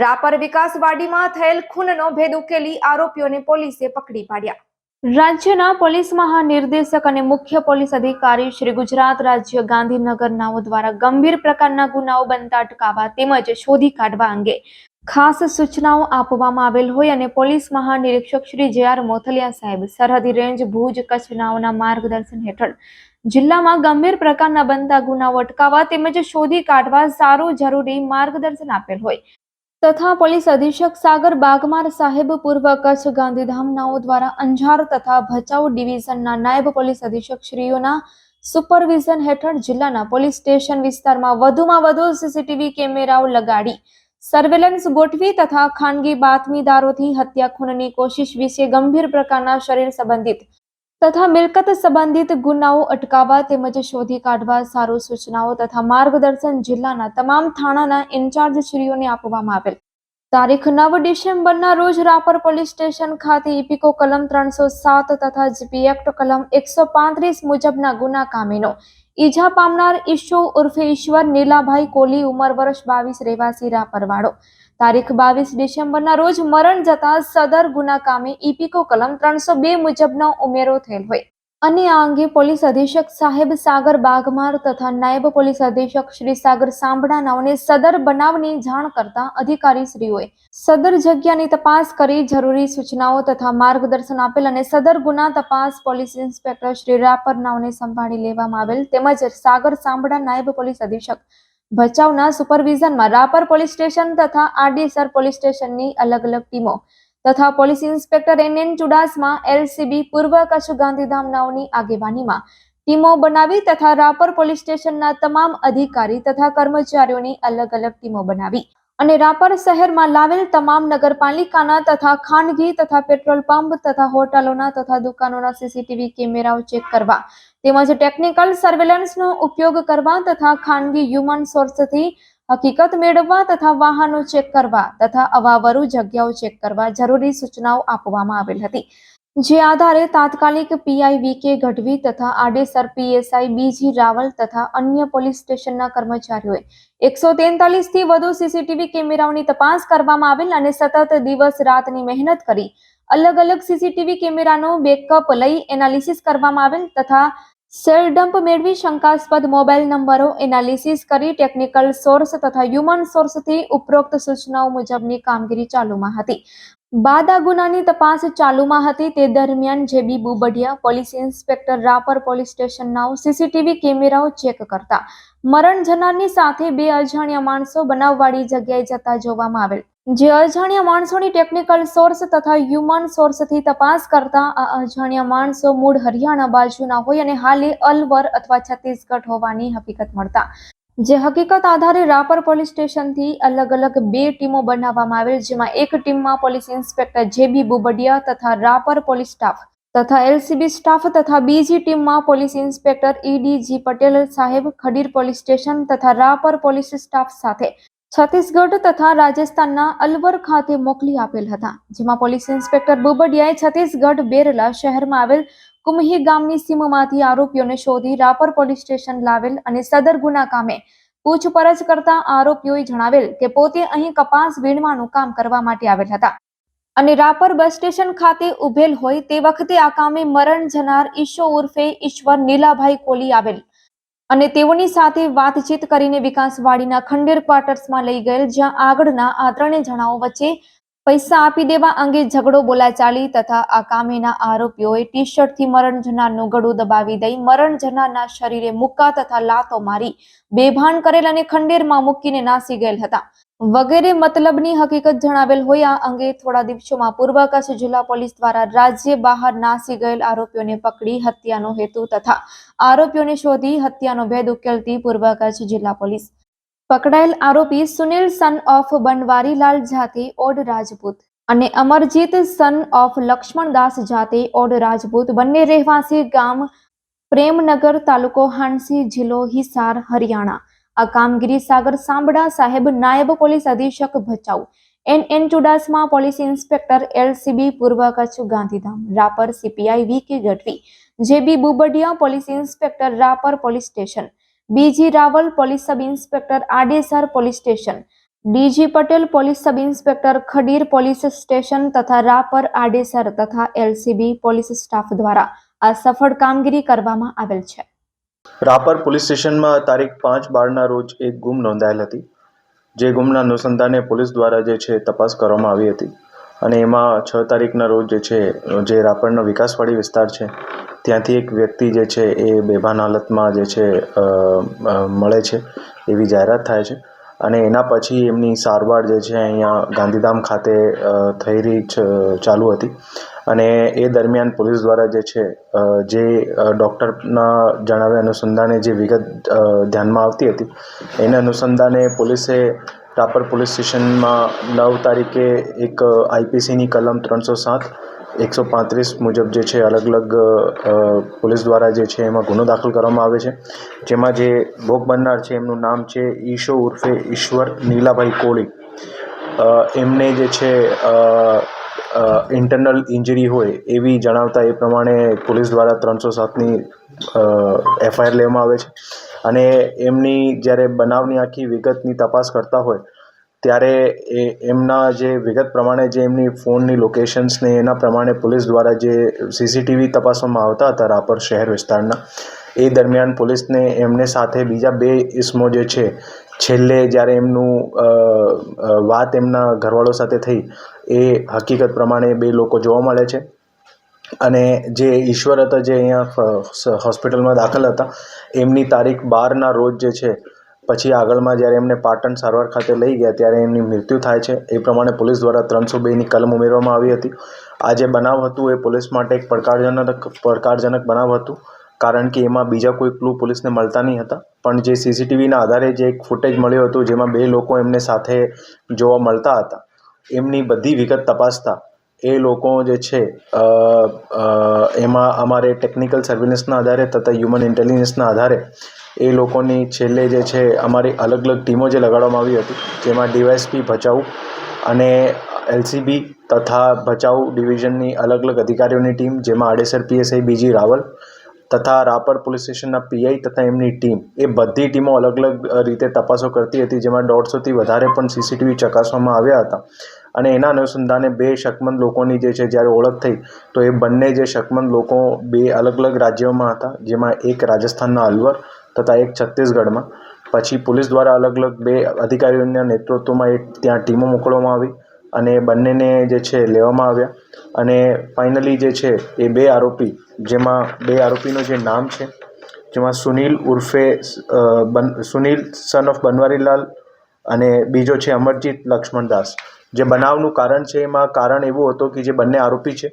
રાપર વિકાસવાડીમાં થયેલ ખૂનનો ભેદ ઉકેલી આરોપીઓને પોલીસે પકડી પાડ્યા. રાજ્યના પોલીસ મહાનિર્દેશક અને મુખ્ય પોલીસ અધિકારી શ્રી ગુજરાત રાજ્ય ગાંધીનગરનાઓ દ્વારા ગંભીર પ્રકારના ગુનાઓ બનતા અટકાવવા તેમજ શોધી કાઢવા અંગે ખાસ સૂચનાઓ આપવામાં આવેલ હોય અને પોલીસ મહાનિરીક્ષક શ્રી જે આર મોથલિયા સાહેબ સરહદી રેન્જ ભુજ કચ્છનાઓના માર્ગદર્શન હેઠળ જિલ્લામાં ગંભીર પ્રકારના બનતા ગુનાઓ અટકાવવા તેમજ શોધી કાઢવા સારું જરૂરી માર્ગદર્શન આપેલ હોય તથા પોલીસ અધિક્ષક સાગર બાગમાર સાહેબ પૂર્વ કચ્છ ગાંધીધામનાઓ દ્વારા અંજાર તથા ભચાઉ ડિવિઝનના નાયબ પોલીસ અધિક્ષક શ્રીઓના સુપરવિઝન હેઠળ જિલ્લાના પોલીસ સ્ટેશન વિસ્તારમાં વધુમાં વધુ સીસીટીવી કેમેરાઓ લગાડી સર્વેલન્સ ગોઠવી તથા ખાનગી બાતમીદારોથી હત્યા ખૂનની કોશિશ વિશે ગંભીર પ્રકારના શરીર સંબંધિત તથા મિલકત સંબંધિત ગુનાઓ અટકાવવા તેમજ શોધી કાઢવા સારો સૂચનાઓ તથા માર્ગદર્શન જિલ્લાના તમામ થાણાના ઇન્ચાર્જ શ્રીઓને આપવામાં આવેલ. તારીખ નવ ડિસેમ્બરના રોજ રાપર પોલીસ સ્ટેશન ખાતે ઇપિકો કલમ ત્રણસો સાત તથા જીપી એક્ટ કલમ એકસો પાંત્રીસ મુજબના ગુના કામીનો. ઈજા પામનાર ઈશો ઉર્ફે ઈશ્વર નીલાભાઈ કોલી ઉંમર વર્ષ બાવીસ રહેવાસી રાપરવાડો તારીખ બાવીસ ડિસેમ્બરના રોજ મરણ જતા સદર ગુના કામે ઇપિકો કલમ ત્રણસો બે મુજબનો ઉમેરો થયેલ હોય. અને આ અંગે પોલીસ અધિક્ષક સાહેબ સાગર બાગમાર તથા નાયબ પોલીસ અધિક્ષક શ્રી સાગર સાંભળાનાઓને સદર બનાવની જાણ કરતા અધિકારી શ્રીઓએ સદર જગ્યાની તપાસ કરી જરૂરી સૂચનાઓ તથા માર્ગદર્શન આપેલ અને સદર ગુના તપાસ પોલીસ ઇન્સ્પેક્ટર શ્રી રાપર નાઓને સંભાળી લેવામાં આવેલ તેમજ સાગર સાંભળા નાયબ પોલીસ અધિક્ષક ભચાઉના સુપરવિઝનમાં રાપર પોલીસ સ્ટેશન તથા આરડીસર પોલીસ સ્ટેશનની અલગ અલગ ટીમો તથા police inspector N N Chudasama, LCB, પૂર્વ કચ્છ ગાંધીધામ નાઓની આગેવાનીમાં ટીમો બનાવી તથા રાપર પોલીસ સ્ટેશનના તમામ અધિકારી તથા કર્મચારીઓની અલગ અલગ ટીમો બનાવી. અને રાપર શહેરમાં લાવેલ તમામ નગરપાલિકાના તથા ખાનગી તથા પેટ્રોલ પંપ તથા હોટલોના તથા દુકાનોના સીસીટીવી કેમેરાઓ ચેક કરવા તેમજ ટેકનિકલ સર્વેલન્સનો ઉપયોગ કરવા તથા ખાનગી હ્યુમન સોર્સથી હકીકત મેળવવા તથા વાહનો ચેક કરવા તથા અવાવરુ જગ્યાઓ ચેક કરવા જરૂરી સૂચનાઓ આપવામાં આવેલ હતી. જે આધારે તાત્કાલિક પીઆઈ કે ગઢવી તથા આડેસર પીએસઆઈ બીજી રાવલ તથા અન્ય પોલીસ સ્ટેશનના કર્મચારીઓએ એકસો તેતાલીસથી વધુ સીસીટીવી કેમેરાઓની તપાસ કરવામાં આવેલ અને સતત દિવસ રાતની મહેનત કરી અલગ અલગ સીસીટીવી કેમેરાનો બેકઅપ લઈ એનાલિસિસ કરવામાં આવેલ તથા સેલ ડમ્પ મેળવી શંકાસ્પદ મોબાઈલ નંબરો એનાલિસિસ કરી ટેકનિકલ સોર્સ તથા હ્યુમન સોર્સથી ઉપરોક્ત સૂચનાઓ મુજબની કામગીરી ચાલુમાં હતી. બાદ આ ગુનાની તપાસ ચાલુમાં હતી. તે દરમિયાન JB Bubadiya police inspector Rapar police સ્ટેશનના સીસીટીવી કેમેરાઓ ચેક કરતા મરણ જનારની સાથે બે અજાણ્યા માણસો બનાવવાળી જગ્યાએ જતા જોવામાં આવેલ. જે અજાણ્યા માણસોની ટેકનિકલ સોર્સ તથા હ્યુમન સોર્સથી તપાસ કરતા આ અજાણ્યા માણસો મૂળ હરિયાણા બાજુના હોય અને હાલે અલવર અથવા છત્તીસગઢ હોવાની હકીકત મળતા જે હકીકત આધારે રાપર પોલીસ સ્ટેશનથી અલગ અલગ બે ટીમો બનાવવામાં આવેલ, જેમાં એક ટીમમાં પોલીસ ઇન્સ્પેક્ટર જેબી બુબડિયા તથા રાપર પોલીસ સ્ટાફ તથા એલસીબી સ્ટાફ તથા બીજી ટીમમાં પોલીસ ઇન્સ્પેક્ટર ઈડીજી પટેલ સાહેબ, ખડીર પોલીસ સ્ટેશન તથા રાપર પોલીસ સ્ટાફ સાથે છત્તીસગઢ તથા રાજસ્થાનના અલવર ખાતે મોકલી આપેલ હતા, જેમાં પોલીસ ઇન્સ્પેક્ટર બુબડિયાએ છત્તીસગઢ બેરલા શહેરમાં આવેલ કુમહી ગામની સીમમાંથી આરોપીઓને શોધી રાપર પોલીસ સ્ટેશન લાવેલ અને સદર ગુના કામે પૂછપરછ કરતા આરોપીઓએ જણાવેલ કે પોતે અહીં કપાસ વીણવાનું કામ કરવા માટે આવેલ હતા. અને રાપર બસ સ્ટેશન ખાતે ઉભેલ હોય તે વખતે આ કામે મરણ જનાર ઈશો ઉર્ફે ઈશ્વર નીલાભાઈ કોલી આવેલ. અને તેઓની સાથે વાતચીત કરીને વિકાસવાડીના ખંડેર ક્વાર્ટર્સમાં લઈ ગયેલ જ્યાં આગળના આ ત્રણેય જણાઓ વચ્ચે પૈસા આપી દેવા અંગે ઝઘડો બોલાચાલી તથા આ કામેના આરોપીઓએ ટી શર્ટથી મરણ જનારનું દબાવી દઈ મરણ શરીરે મુક્કા તથા લાતો મારી બેભાન કરેલ અને ખંડેરમાં મૂકીને નાસી ગયેલ હતા. વગેરે મતલબની હકીકત જણાવેલ હોય આ અંગે થોડા દિવસોમાં પૂર્વ કચ્છ જિલ્લા પોલીસ દ્વારા રાજ્ય બહાર નાસી ગયેલ આરોપીઓને પકડી હત્યાનો હેતુ તથા આરોપીઓને શોધી હત્યાનો ભેદ ઉકેલતી પૂર્વ કચ્છ જિલ્લા પોલીસ પકડાયેલ આરોપી સુનિલ સન ઓફ બનવારીલાલ જાતે ઓડ રાજપૂત અને અમરજીત સન ઓફ લક્ષ્મણદાસ જાતે ઓડ રાજપૂત. બંને રહેવાસી ગામ પ્રેમનગર તાલુકો હાંસી જિલ્લો હિસાર, હરિયાણા. આ કામગીરી સાગર સાંબડા સાહેબ નાયબ પોલીસ અધિક્ષક Bhachau. N N Chudasama police inspector LCB પૂર્વ Kutch Gandhidham. Rapar CPI V K Gadhvi. JB Bubadiya police inspector Rapar police station. BG Raval police sub inspector Adesar police station. DG Patel police sub inspector Khadir police station તથા રાપર આડેસર તથા LCB police staff દ્વારા આ સફળ કામગીરી કરવામાં આવેલ છે. Rapar police સ્ટેશનમાં તારીખ પાંચ બારના રોજ એક ગુમ નોંધાયેલ હતી, જે ગુમના અનુસંધાને પોલીસ દ્વારા જે છે તપાસ કરવામાં આવી હતી. અને એમાં છ તારીખના રોજ જે છે, જે રાપરનો વિકાસવાડી વિસ્તાર છે, ત્યાંથી એક વ્યક્તિ જે છે, એ બેભાન હાલતમાં જે છે મળે છે, એવી જાહેરાત થાય છે. અને એના પછી એમની સારવાર જે છે, અહીંયા ગાંધીધામ ખાતે થઈ રહી ચાલુ હતી. અને એ દરમિયાન પોલીસ દ્વારા જે છે જે ડૉક્ટરના જણાવ્યા અનુસંધાને જે વિગત ધ્યાનમાં આવતી હતી, એને અનુસંધાને પોલીસે રાપર પોલીસ સ્ટેશનમાં નવ તારીખે એક આઈપીસીની કલમ ત્રણસો સાત, એકસો પાંત્રીસ મુજબ જે છે અલગ અલગ પોલીસ દ્વારા જે છે એમાં ગુનો દાખલ કરવામાં આવે છે. જેમાં જે ભોગ બનનાર છે એમનું નામ છે ઈશો ઉર્ફે ઈશ્વર નીલાભાઈ કોળી. એમને જે છે ઇન્ટરનલ ઇન્જરી હોય એવી જણાવતા એ પ્રમાણે પોલીસ દ્વારા ત્રણસો સાતની એફઆઈઆર લેવામાં આવે છે. અને એમની જ્યારે બનાવની આખી વિગતની તપાસ કરતા હોય, ત્યારે એ એમના જે વિગત પ્રમાણે જે એમની ફોનની લોકેશન્સને એના પ્રમાણે પોલીસ દ્વારા જે સીસીટીવી તપાસવામાં આવતા હતા રાપર શહેર વિસ્તારના, એ દરમિયાન પોલીસને એમને સાથે બીજા બે ઇસમો જે છે, છેલ્લે જ્યારે એમનું વાત એમના ઘરવાળો સાથે થઈ, એ હકીકત પ્રમાણે બે લોકો જોવા મળે છે. અને જે ઈશ્વર હતા, જે અહીંયા હોસ્પિટલમાં દાખલ હતા, એમની તારીખ બારના રોજ જે છે, પછી આગળમાં જ્યારે એમને પાટણ સારવાર ખાતે લઈ ગયા, ત્યારે એમની મૃત્યુ થાય છે. એ પ્રમાણે પોલીસ દ્વારા ત્રણસો બેની કલમ ઉમેરવામાં આવી હતી. આ જે બનાવ હતું, એ પોલીસ માટે એક પડકારજનક પડકારજનક બનાવ હતું, કારણ કે એમાં બીજા કોઈ ક્લુ પોલીસને મળતા નહીં હતા. પણ જે સીસીટીવીના આધારે જે એક ફૂટેજ મળ્યું હતું, જેમાં બે લોકો એમને સાથે જોવા મળતા હતા, એમની બધી વિગત તપાસતા એ લોકો જે છે એમાં અમારે ટેકનિકલ સર્વેલન્સના આધારે તથા હ્યુમન ઇન્ટેલિજન્સના આધારે એ લોકોની છેલ્લે જે છે, અમારી અલગ અલગ ટીમો જે લગાડવામાં આવી હતી, જેમાં ડીવાયએસપી ભચાઉ અને એલસીબી તથા ભચાઉ ડિવિઝનની અલગ અલગ અધિકારીઓની ટીમ, જેમાં આડેસર પીએસઆઈ બીજી રાવલ તથા રાપર પોલીસ સ્ટેશનના પીઆઈ તથા એમની ટીમ, એ બધી ટીમો અલગ અલગ રીતે તપાસો કરતી હતી, જેમાં દોઢસોથી વધારે પણ સીસીટીવી ચકાસવામાં આવ્યા હતા. અને એના અનુસંધાને બે શકમંદ લોકોની જે છે, જ્યારે ઓળખ થઈ, તો એ બંને જે શકમંદ લોકો બે અલગ અલગ રાજ્યોમાં હતા, જેમાં એક રાજસ્થાનના અલવર તથા એક છત્તીસગઢમાં. પછી પોલીસ દ્વારા અલગ અલગ બે અધિકારીઓના નેતૃત્વમાં એક ત્યાં ટીમો મોકલવામાં આવી અને બંનેને જે છે, લેવામાં આવ્યા. અને ફાઇનલી જે છે, એ બે આરોપી, જેમાં બે આરોપીનું જે નામ છે, જેમાં સુનિલ ઉર્ફે બન, સુનિલ સન ઓફ બનવારીલાલ અને બીજો છે અમરજીત લક્ષ્મણદાસ જે બનાવનું કારણ છે, એમાં કારણ એવું હતું કે જે બંને આરોપી છે,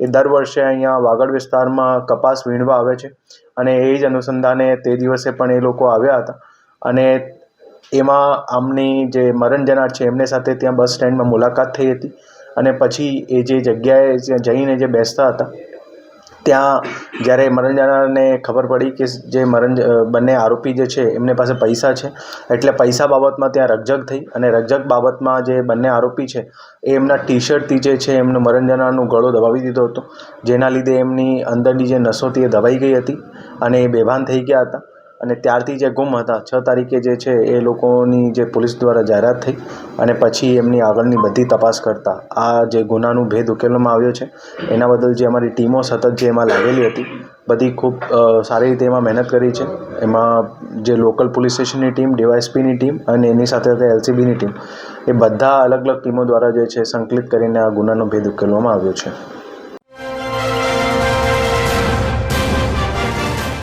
એ દર વર્ષે અહીંયા વાગડ વિસ્તારમાં કપાસ વીણવા આવે છે અને એ જ અનુસંધાને તે દિવસે પણ એ લોકો આવ્યા હતા. અને એમાં આમની જે મરણ જનાર છે, એમને સાથે ત્યાં બસ સ્ટેન્ડમાં મુલાકાત થઈ હતી અને પછી એ જે જગ્યાએ જઈને જે બેસતા હતા ત્યાં જ્યારે મરણ ખબર પડી કે જે મરણ બંને આરોપી જે છે, એમને પાસે પૈસા છે, એટલે પૈસા બાબતમાં ત્યાં રકઝક થઈ અને રકઝક બાબતમાં જે બંને આરોપી છે, એ એમના ટી શર્ટથી જે છે, એમનું મરણ ગળો દબાવી દીધો હતો. જેના લીધે એમની અંદરની જે નસો હતી એ દબાઈ ગઈ હતી અને એ બેભાન થઈ ગયા હતા. અને ત્યારથી જે ગુમ હતા, છ તારીખે જે છે એ લોકોની જે પોલીસ દ્વારા જાહેરાત થઈ અને પછી એમની આગળની બધી તપાસ કરતા. આ જે ગુનાનું ભેદ ઉકેલવામાં આવ્યો છે, એના બદલ જે અમારી ટીમો સતત જે એમાં લાગેલી હતી, બધી ખૂબ સારી રીતે એમાં મહેનત કરી છે. એમાં જે લોકલ પોલીસ સ્ટેશનની ટીમ ડીવાયએસપીની ટીમ અને એની સાથે સાથે એલસીબીની ટીમ, એ બધા અલગ અલગ ટીમો દ્વારા જે છે સંકલિત કરીને આ ગુનાનો ભેદ ઉકેલવામાં આવ્યો છે.